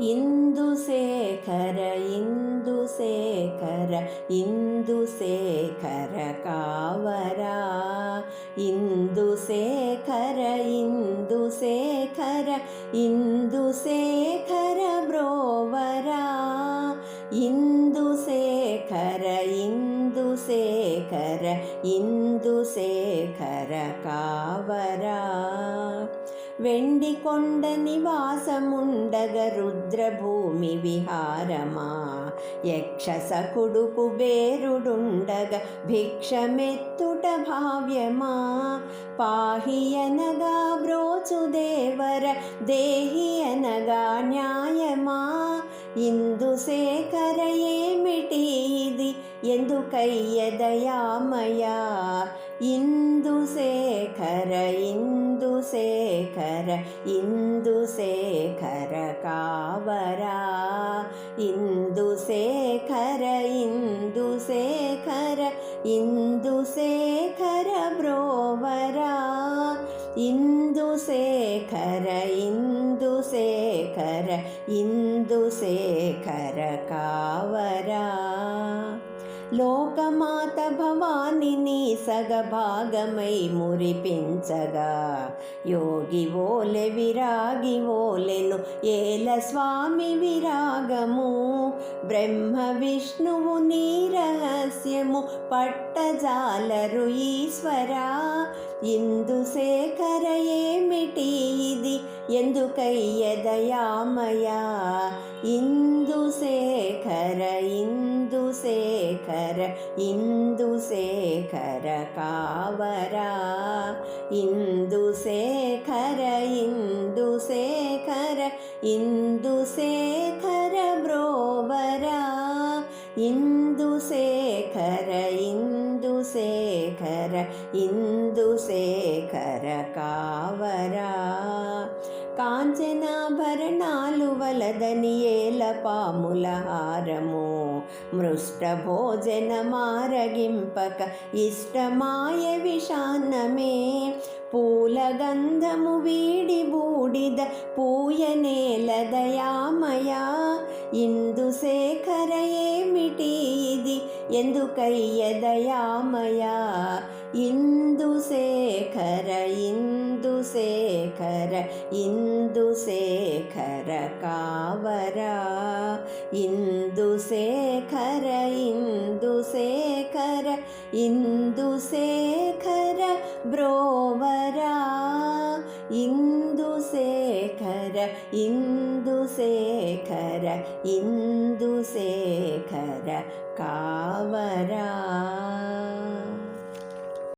ఇందుశేఖర ఇందుశేఖర ఇందుశేఖర కావరా. ఇందుశేఖర ఇందుశేఖర ఇందుశేఖర బ్రోవరా. ఇందుశేఖర ఇందుశేఖర ఇందుశేఖర కావరా. వెండి కొండ నివాసముండగ రుద్రభూమి విహారమా యక్షసకుడు కుబేరుడుండగ భిక్షమెత్తుట భావ్యమా పాహి అనగా బ్రోచు దేవర దేహి అనగా న్యాయమా ఇందుశేఖర ఏమిటి ఇది ఎందుకయ్యదయామయా ఇందుశేఖర ఇందుశేఖర ఇందుశేఖర కావరా ఇందుశేఖర ఇందుశేఖర ఇందుశేఖర బ్రోవరా. ఇందుశేఖర ఇందుశేఖర ఇందుశేఖర కావరా లోకమాత భవానిని సగభాగమై మురిపించగా. యోగి ఓలె విరాగి ఓలెను ఏల స్వామి విరాగము. బ్రహ్మ విష్ణువు నీ రహస్యము పట్టజాలరు ఈశ్వరా. ఇందుశేఖర ఏమిటి ఇది? ఎందుకయ్య ఎందుకయ్యదయామయా ఇందు ఇందుశేఖర ఇందుశేఖర కావరా ఇందుశేఖర ఇందుశేఖర ఇందుశేఖర బ్రోవరా ఇందుశేఖర ఇందుశేఖర ఇందుశేఖర కావరా కాంచనాభరణాలు వలదని ఏల పాముల హారము. మృష్ట భోజన మారగింపక ఇష్టమాయ విషాన్నమే. పూల గంధము వీడి బూడిద పూయనేల దయామయా. ఇందుశేఖర ఏమిటి ఇది? ఎందుకయ్య దయామయా? శే ఇందుశేఖర ఇందుశేఖర కావరా ఇందుశేఖర ఇందుశేఖర ఇందుశేఖర బ్రోవరా ఇందుశేఖర ఇందుశేఖర ఇందుశేఖర కావరా